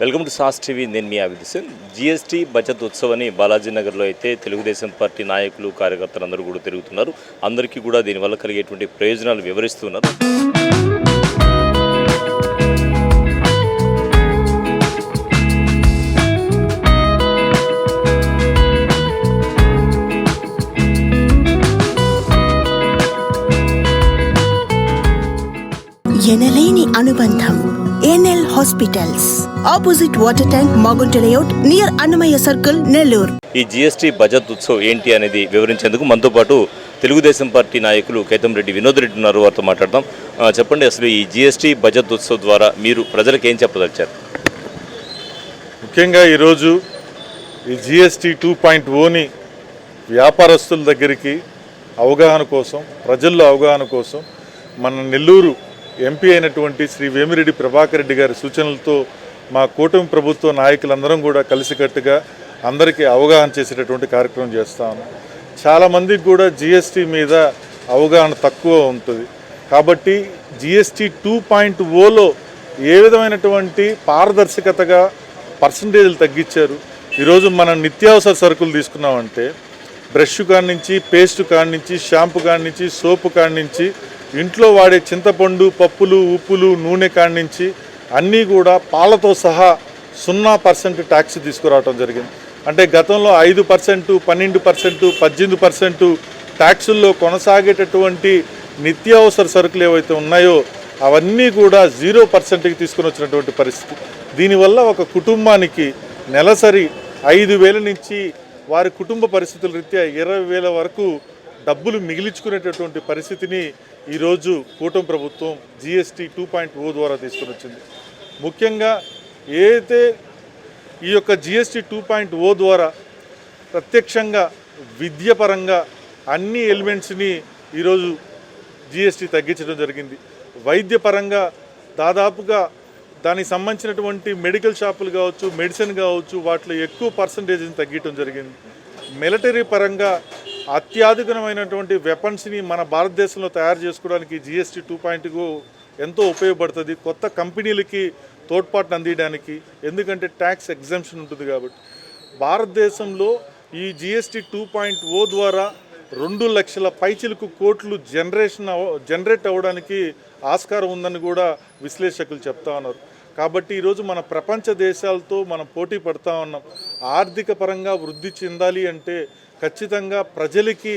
Welcome to sauce TV నేను మీ Abid GST Bachat ఉత్సవాన్ని బాలాజీనగర్లో బాలాజీ నగర్లో అయితే తెలుగుదేశం పార్టీ నాయకులు కార్యకర్తలు అందరూ కూడా తిరుగుతున్నారు. అందరికీ కూడా దీనివల్ల కలిగేటువంటి ప్రయోజనాలు వివరిస్తున్నారు. ఎనలేని అనుబంధం. NL hospitals opposite water tank Magunta layout near Annamayya circle Nellore ఈ జిఎస్టీ బచత్ ఉత్సవ్ ఏంటి అనేది వివరించేందుకు మనతో పాటు తెలుగుదేశం పార్టీ నాయకులు కేతం రెడ్డి వినోద్ రెడ్డి ఉన్నారు. వారితో మాట్లాడదాం. చెప్పండి అసలు ఈ జిఎస్టీ బచత్ ఉత్సవ్ ద్వారా మీరు ప్రజలకు ఏం చెప్పదలిచారు? ముఖ్యంగా ఈరోజు ఈ జిఎస్టీ టూ పాయింట్ ఓని వ్యాపారస్తుల దగ్గరికి అవగాహన కోసం ప్రజల్లో అవగాహన కోసం మన నెల్లూరు ఎంపీ అయినటువంటి శ్రీ వేమిరెడ్డి ప్రభాకర్ రెడ్డి గారి సూచనలతో మా కూటమి ప్రభుత్వ నాయకులందరం కూడా కలిసికట్టుగా అందరికీ అవగాహన చేసేటటువంటి కార్యక్రమం చేస్తాను చాలామందికి కూడా జిఎస్టీ మీద అవగాహన తక్కువ ఉంటుంది. కాబట్టి జిఎస్టీ టూ పాయింట్ ఓలో ఏ విధమైనటువంటి పారదర్శకతగా పర్సంటేజ్లు తగ్గించారు? ఈరోజు మనం నిత్యావసర సరుకులు తీసుకున్నామంటే బ్రష్ కాడి నుంచి పేస్ట్ కాడి నుంచి షాంపూ కాడి నుంచి సోపు కాడి నుంచి ఇంట్లో వాడే చింతపండు పప్పులు ఉప్పులు నూనె కాడి నుంచి అన్నీ కూడా పాలతో సహా సున్నా పర్సెంట్ ట్యాక్స్ తీసుకురావడం జరిగింది. అంటే గతంలో ఐదు పర్సెంట్ పన్నెండు పర్సెంట్ పద్దెనిమిది పర్సెంట్ ట్యాక్సుల్లో కొనసాగేటటువంటి నిత్యావసర సరుకులు ఏవైతే ఉన్నాయో అవన్నీ కూడా జీరో పర్సెంట్కి తీసుకుని వచ్చినటువంటి పరిస్థితి. దీనివల్ల ఒక కుటుంబానికి నెలసరి ఐదు వేల నుంచి వారి కుటుంబ పరిస్థితుల రీత్యా ఇరవై వేల వరకు డబ్బులు మిగిలించుకునేటటువంటి పరిస్థితిని ఈరోజు కూటమి ప్రభుత్వం జిఎస్టీ టూ పాయింట్ ఓ ద్వారా తీసుకుని వచ్చింది. ముఖ్యంగా ఏదైతే ఈ యొక్క జిఎస్టీ టూ పాయింట్ ఓ ద్వారా ప్రత్యక్షంగా విద్యపరంగా అన్ని ఎలిమెంట్స్ని ఈరోజు జిఎస్టీ తగ్గించడం జరిగింది. వైద్యపరంగా దాదాపుగా దానికి సంబంధించినటువంటి మెడికల్ షాపులు కావచ్చు మెడిసిన్ కావచ్చు వాటిలో ఎక్కువ పర్సంటేజ్ని తగ్గించడం జరిగింది. మిలిటరీ పరంగా అత్యాధునికమైనటువంటి వెపన్స్ని మన భారతదేశంలో తయారు చేసుకోవడానికి జిఎస్టీ టూ పాయింట్ ఎంతో ఉపయోగపడుతుంది. కొత్త కంపెనీలకి తోడ్పాటును అందించడానికి ఎందుకంటే ట్యాక్స్ ఎగ్జామ్షన్ ఉంటుంది కాబట్టి. భారతదేశంలో ఈ జిఎస్టీ టూ పాయింట్ ఓ ద్వారా రెండు లక్షల పైచిలకు కోట్లు జనరేషన్ జనరేట్ అవ్వడానికి ఆస్కారం ఉందని కూడా విశ్లేషకులు చెప్తా ఉన్నారు. కాబట్టి ఈరోజు మన ప్రపంచ దేశాలతో మనం పోటీ పడతా ఉన్నాం. ఆర్థిక పరంగా వృద్ధి చెందాలి అంటే ఖచ్చితంగా ప్రజలకి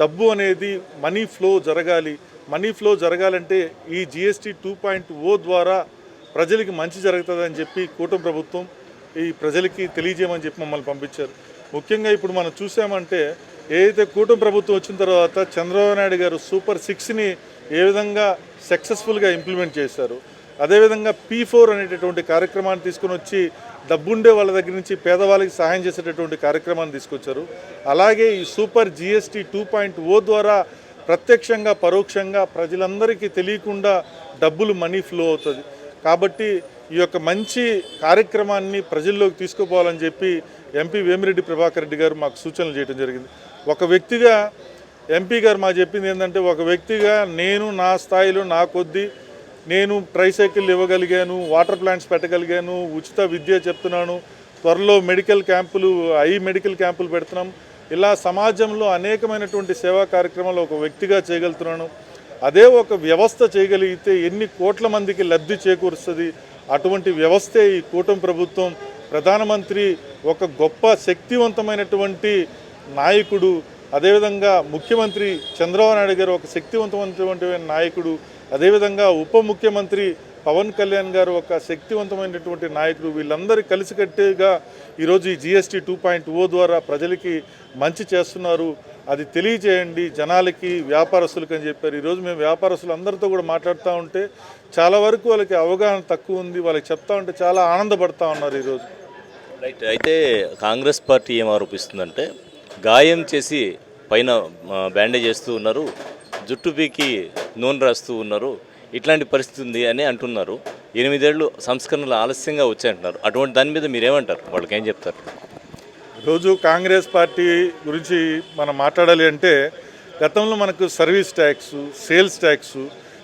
డబ్బు అనేది మనీ ఫ్లో జరగాలి. మనీ ఫ్లో జరగాలంటే ఈ జిఎస్టీ టూ పాయింట్ ఓ ద్వారా ప్రజలకి మంచి జరుగుతుందని చెప్పి కూటమి ప్రభుత్వం ఈ ప్రజలకి తెలియజేయమని చెప్పి మమ్మల్ని పంపించారు. ముఖ్యంగా ఇప్పుడు మనం చూసామంటే ఏదైతే కూటమి ప్రభుత్వం వచ్చిన తర్వాత చంద్రబాబు నాయుడు గారు సూపర్ సిక్స్ని ఏ విధంగా సక్సెస్ఫుల్గా ఇంప్లిమెంట్ చేశారు? అదేవిధంగా పీ ఫోర్ అనేటటువంటి కార్యక్రమాన్ని తీసుకొని వచ్చి డబ్బుండే వాళ్ళ దగ్గర నుంచి పేదవాళ్ళకి సహాయం చేసేటటువంటి కార్యక్రమాన్ని తీసుకొచ్చారు. అలాగే ఈ super GST two point O ద్వారా ప్రత్యక్షంగా పరోక్షంగా ప్రజలందరికీ తెలియకుండా డబ్బులు మనీ ఫ్లో అవుతుంది. కాబట్టి ఈ యొక్క మంచి కార్యక్రమాన్ని ప్రజల్లోకి తీసుకుపోవాలని చెప్పి ఎంపీ వేమిరెడ్డి ప్రభాకర్ రెడ్డి గారు మాకు సూచనలు చేయడం జరిగింది. ఒక వ్యక్తిగా ఎంపీ గారు మాకు చెప్పింది ఏంటంటే ఒక వ్యక్తిగా నేను నా స్థాయిలో నా కొద్దీ నేను ట్రైసైకిల్ ఇవ్వగలిగాను వాటర్ ప్లాంట్స్ పెట్టగలిగాను ఉచిత విద్య చెప్తున్నాను. త్వరలో మెడికల్ క్యాంపులు ఐ మెడికల్ క్యాంపులు పెడుతున్నాం. ఇలా సమాజంలో అనేకమైనటువంటి సేవా కార్యక్రమాలు ఒక వ్యక్తిగా చేయగలుగుతున్నాను. అదే ఒక వ్యవస్థ చేయగలిగితే ఎన్ని కోట్ల మందికి లబ్ధి చేకూరుస్తుంది? అటువంటి వ్యవస్థే ఈ కూటమి ప్రభుత్వం. ప్రధానమంత్రి ఒక గొప్ప శక్తివంతమైనటువంటి నాయకుడు. అదేవిధంగా ముఖ్యమంత్రి చంద్రబాబు నాయుడు గారు ఒక శక్తివంతమైనటువంటి నాయకుడు. అదేవిధంగా ఉప ముఖ్యమంత్రి పవన్ కళ్యాణ్ గారు ఒక శక్తివంతమైనటువంటి నాయకుడు. వీళ్ళందరూ కలిసికట్టుగా ఈరోజు ఈ జిఎస్టీ టూ పాయింట్ ఓ ద్వారా ప్రజలకి మంచి చేస్తున్నారు. అది తెలియజేయండి. జనాలకి వ్యాపారస్తులకి అని చెప్పారు. ఈరోజు మేము వ్యాపారస్తులు అందరితో కూడా మాట్లాడుతూ ఉంటే చాలా వరకు వాళ్ళకి అవగాహన తక్కువ ఉంది. వాళ్ళకి చెప్తా ఉంటే చాలా ఆనందపడతా ఉన్నారు ఈరోజు. రైట్. అయితే కాంగ్రెస్ పార్టీ ఏం ఆరోపిస్తుందంటే గాయం చేసి పైన బ్యాండేజ్ చేస్తూ ఉన్నారు. జుట్టు పీకి నూనె రాస్తూ ఉన్నారు. ఇట్లాంటి పరిస్థితి ఉంది అని అంటున్నారు. ఎనిమిదేళ్ళు సంస్కరణలు ఆలస్యంగా వచ్చాయంటున్నారు. అటువంటి దాని మీద మీరేమంటారు? వాళ్ళకి ఏం చెప్తారు? రోజు కాంగ్రెస్ పార్టీ గురించి మనం మాట్లాడాలి అంటే గతంలో మనకు సర్వీస్ ట్యాక్స్ సేల్స్ ట్యాక్స్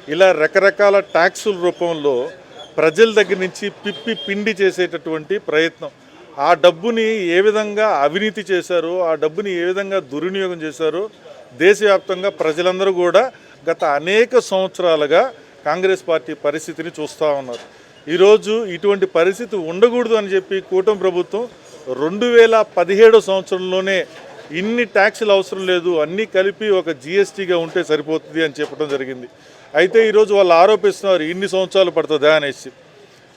ఇలా రకరకాల ట్యాక్సుల రూపంలో ప్రజల దగ్గర నుంచి పిప్పి పిండి చేసేటటువంటి ప్రయత్నం. ఆ డబ్బుని ఏ విధంగా అవినీతి చేశారో ఆ డబ్బుని ఏ విధంగా దుర్వినియోగం చేశారో దేశవ్యాప్తంగా ప్రజలందరూ కూడా గత అనేక సంవత్సరాలుగా కాంగ్రెస్ పార్టీ పరిస్థితిని చూస్తూ ఉన్నారు. ఈరోజు ఇటువంటి పరిస్థితి ఉండకూడదు అని చెప్పి కూటమి ప్రభుత్వం రెండు వేల పదిహేడో సంవత్సరంలోనే ఇన్ని ట్యాక్సులు అవసరం లేదు అన్నీ కలిపి ఒక జిఎస్టీగా ఉంటే సరిపోతుంది అని చెప్పడం జరిగింది. అయితే ఈరోజు వాళ్ళు ఆరోపిస్తున్నారు ఇన్ని సంవత్సరాలు పడుతుందా అనేసి.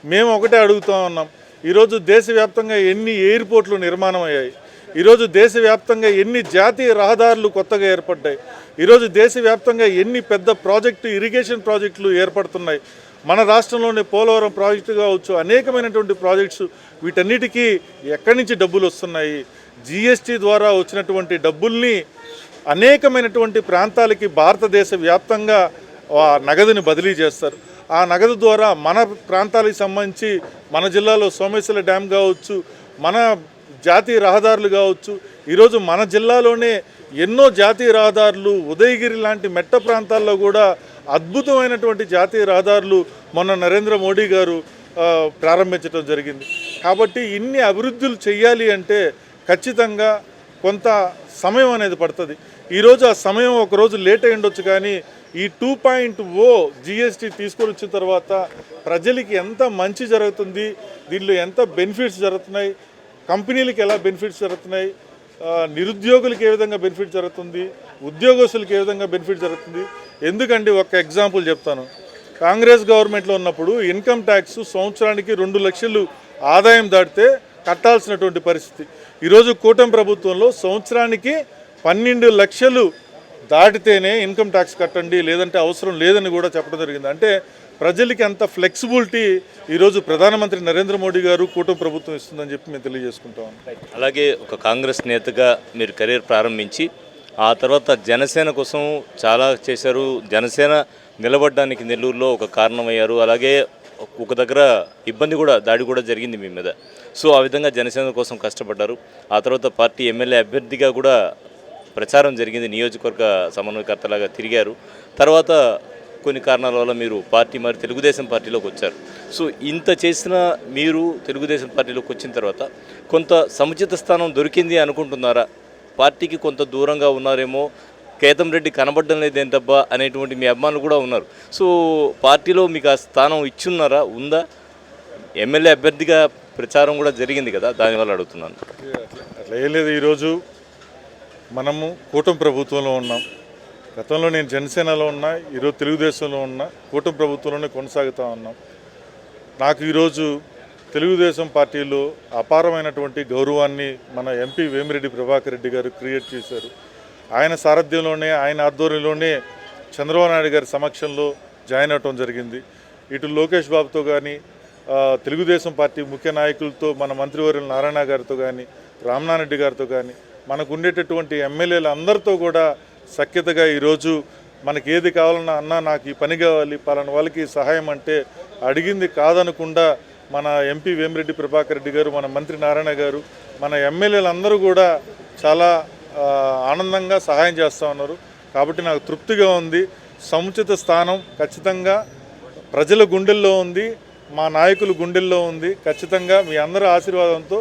మేము ఒకటే అడుగుతూ ఉన్నాం ఈరోజు దేశవ్యాప్తంగా ఎన్ని ఎయిర్పోర్ట్లు నిర్మాణం అయ్యాయి? ఈరోజు దేశవ్యాప్తంగా ఎన్ని జాతీయ రహదారులు కొత్తగా ఏర్పడ్డాయి? ఈరోజు దేశవ్యాప్తంగా ఎన్ని పెద్ద ప్రాజెక్టు ఇరిగేషన్ ప్రాజెక్టులు ఏర్పడుతున్నాయి? మన రాష్ట్రంలోని పోలవరం ప్రాజెక్టు కావచ్చు అనేకమైనటువంటి ప్రాజెక్ట్స్ వీటన్నిటికీ ఎక్కడి నుంచి డబ్బులు వస్తున్నాయి? జిఎస్టీ ద్వారా వచ్చినటువంటి డబ్బుల్ని అనేకమైనటువంటి ప్రాంతాలకి భారతదేశ వ్యాప్తంగా ఆ నగదుని బదిలీ చేస్తారు. ఆ నగదు ద్వారా మన ప్రాంతాలకు సంబంధించి మన జిల్లాలో సోమేశ్వర డ్యామ్ కావచ్చు మన జాతీయ రహదారులు కావచ్చు ఈరోజు మన జిల్లాలోనే ఎన్నో జాతీయ రహదారులు ఉదయగిరి లాంటి మెట్ట ప్రాంతాల్లో కూడా అద్భుతమైనటువంటి జాతీయ రహదారులు మొన్న నరేంద్ర మోడీ గారు ప్రారంభించడం జరిగింది. కాబట్టి ఇన్ని అభివృద్ధులు చేయాలి అంటే ఖచ్చితంగా కొంత సమయం అనేది పడుతుంది. ఈరోజు ఆ సమయం ఒక రోజు లేట్ అయి ఉండొచ్చు కానీ ఈ టూ పాయింట్ ఓ జిఎస్టీ తీసుకొని వచ్చిన తర్వాత ప్రజలకి ఎంత మంచి జరుగుతుంది దీనిలో ఎంత బెనిఫిట్స్ జరుగుతున్నాయి కంపెనీలకు ఎలా బెనిఫిట్స్ జరుగుతున్నాయి? నిరుద్యోగులకు ఏ విధంగా బెనిఫిట్ జరుగుతుంది? ఉద్యోగస్తులకు ఏ విధంగా బెనిఫిట్ జరుగుతుంది? ఎందుకంటే ఒక ఎగ్జాంపుల్ చెప్తాను. కాంగ్రెస్ గవర్నమెంట్లో ఉన్నప్పుడు ఇన్కమ్ ట్యాక్స్ సంవత్సరానికి రెండు లక్షలు ఆదాయం దాటితే కట్టాల్సినటువంటి పరిస్థితి. ఈరోజు కూటమి ప్రభుత్వంలో సంవత్సరానికి పన్నెండు లక్షలు దాటితేనే ఇన్కమ్ ట్యాక్స్ కట్టండి లేదంటే అవసరం లేదని కూడా చెప్పడం జరిగింది. అంటే ప్రజలకి అంత ఫ్లెక్సిబిలిటీ ఈరోజు ప్రధానమంత్రి నరేంద్ర మోడీ గారు కూటమి ప్రభుత్వం ఇస్తుందని చెప్పి మేము తెలియజేసుకుంటాం అలాగే ఒక కాంగ్రెస్ నేతగా మీరు కెరీర్ ప్రారంభించి ఆ తర్వాత జనసేన కోసం చాలా చేశారు. జనసేన నిలబడడానికి నెల్లూరులో ఒక కారణమయ్యారు. అలాగే ఒక దగ్గర ఇబ్బంది కూడా దాడి కూడా జరిగింది మీ మీద. సో ఆ విధంగా జనసేన కోసం కష్టపడ్డారు. ఆ తర్వాత పార్టీ ఎమ్మెల్యే అభ్యర్థిగా కూడా ప్రచారం జరిగింది. నియోజకవర్గ సమన్వయకర్తలాగా తిరిగారు. తర్వాత కొన్ని కారణాల వల్ల మీరు పార్టీ మరి తెలుగుదేశం పార్టీలోకి వచ్చారు. సో ఇంత చేసిన మీరు తెలుగుదేశం పార్టీలోకి వచ్చిన తర్వాత కొంత సముచిత స్థానం దొరికింది అనుకుంటున్నారా? పార్టీకి కొంత దూరంగా ఉన్నారేమో కేతం రెడ్డి కనబడడం లేదేంటబ్బా అనేటువంటి మీ అభిమానులు కూడా ఉన్నారు. సో పార్టీలో మీకు ఆ స్థానం ఇచ్చున్నారా? ఉందా? ఎమ్మెల్యే అభ్యర్థిగా ప్రచారం కూడా జరిగింది కదా దానివల్ల అడుగుతున్నాను. అట్లా ఏం లేదు ఈరోజు మనము కూటమి ప్రభుత్వంలో ఉన్నాం. గతంలో నేను జనసేనలో ఉన్నా ఈరోజు తెలుగుదేశంలో ఉన్నా కూటమి ప్రభుత్వంలోనే కొనసాగుతూ ఉన్నాం. నాకు ఈరోజు తెలుగుదేశం పార్టీలో అపారమైనటువంటి గౌరవాన్ని మన ఎంపీ వేమిరెడ్డి ప్రభాకర్ రెడ్డి గారు క్రియేట్ చేశారు. ఆయన సారథ్యంలోనే ఆయన ఆధ్వర్యంలోనే చంద్రబాబు నాయుడు గారి సమక్షంలో జాయిన్ అవటం జరిగింది. ఇటు లోకేష్ బాబుతో కానీ తెలుగుదేశం పార్టీ ముఖ్య నాయకులతో మన మంత్రివర్యులు నారాయణ గారితో కానీ రామనారెడ్డి గారితో కానీ మనకు ఉండేటటువంటి ఎమ్మెల్యేలు అందరితో కూడా సఖ్యతగా ఈరోజు మనకి ఏది కావాలన్నా అన్న నాకు ఈ పని కావాలి పలానా వాళ్ళకి సహాయం అంటే అడిగింది కాదనకుండా మన ఎంపీ వేమిరెడ్డి ప్రభాకర్ రెడ్డి గారు మన మంత్రి నారాయణ గారు మన ఎమ్మెల్యేలు అందరూ కూడా చాలా ఆనందంగా సహాయం చేస్తూ ఉన్నారు. కాబట్టి నాకు తృప్తిగా ఉంది. సముచిత స్థానం ఖచ్చితంగా ప్రజల గుండెల్లో ఉంది మా నాయకుల గుండెల్లో ఉంది. ఖచ్చితంగా మీ అందరి ఆశీర్వాదంతో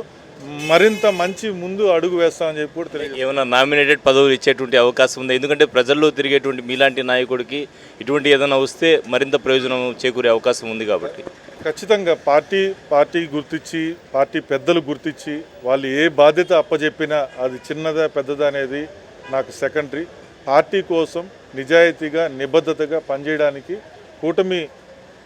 మరింత మంచి ముందు అడుగు వేస్తామని చెప్పి కూడా తెలియజేస్తాను ఏమైనా నామినేటెడ్ పదవులు ఇచ్చేటువంటి అవకాశం ఉందా? ఎందుకంటే ప్రజల్లో తిరిగేటువంటి మీలాంటి నాయకుడికి ఇటువంటి ఏదైనా వస్తే మరింత ప్రయోజనం చేకూరే అవకాశం ఉంది కాబట్టి. ఖచ్చితంగా పార్టీ పార్టీ గుర్తించి పార్టీ పెద్దలు గుర్తించి వాళ్ళు ఏ బాధ్యత అప్పచెప్పినా అది చిన్నదా పెద్దదా అనేది నాకు సెకండరీ. పార్టీ కోసం నిజాయితీగా నిబద్ధతగా పనిచేయడానికి కూటమి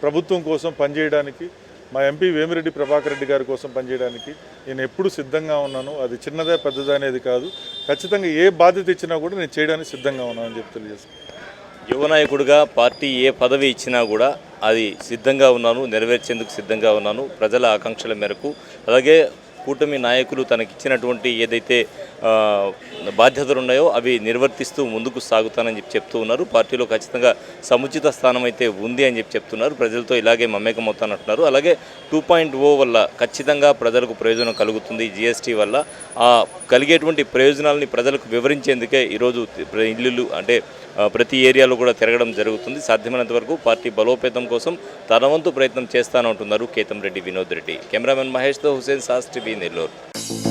ప్రభుత్వం కోసం పనిచేయడానికి మా ఎంపీ వేమిరెడ్డి ప్రభాకర్ రెడ్డి గారి కోసం పనిచేయడానికి నేను ఎప్పుడు సిద్ధంగా ఉన్నాను. అది చిన్నదా పెద్దదా అనేది కాదు. ఖచ్చితంగా ఏ బాధ్యత ఇచ్చినా కూడా నేను చేయడానికి సిద్ధంగా ఉన్నాను అని చెప్పి తెలియజేస్తాను యువ నాయకుడిగా పార్టీ ఏ పదవి ఇచ్చినా కూడా అది సిద్ధంగా ఉన్నాను నెరవేర్చేందుకు సిద్ధంగా ఉన్నాను. ప్రజల ఆకాంక్షల మేరకు. అలాగే కూటమి నాయకులు తనకిచ్చినటువంటి ఏదైతే బాధ్యతలు ఉన్నాయో అవి నిర్వర్తిస్తూ ముందుకు సాగుతానని చెప్పి చెప్తూ ఉన్నారు. పార్టీలో ఖచ్చితంగా సముచిత స్థానం అయితే ఉంది అని చెప్పి చెప్తున్నారు. ప్రజలతో ఇలాగే మమేకమవుతానంటున్నారు. అలాగే టూ పాయింట్ ఓ వల్ల ఖచ్చితంగా ప్రజలకు ప్రయోజనం కలుగుతుంది జిఎస్టీ వల్ల. ఆ కలిగేటువంటి ప్రయోజనాలని ప్రజలకు వివరించేందుకే ఈరోజు ఇల్లులు ఇల్లు అంటే ప్రతి ఏరియాలో కూడా తిరగడం జరుగుతుంది. సాధ్యమైనంత వరకు పార్టీ బలోపేతం కోసం తన వంతు ప్రయత్నం చేస్తానంటున్నారు కేతం రెడ్డి వినోద్ రెడ్డి. కెమెరామెన్ మహేష్తో హుసేన్ శాస్త్రి నెల్లూరు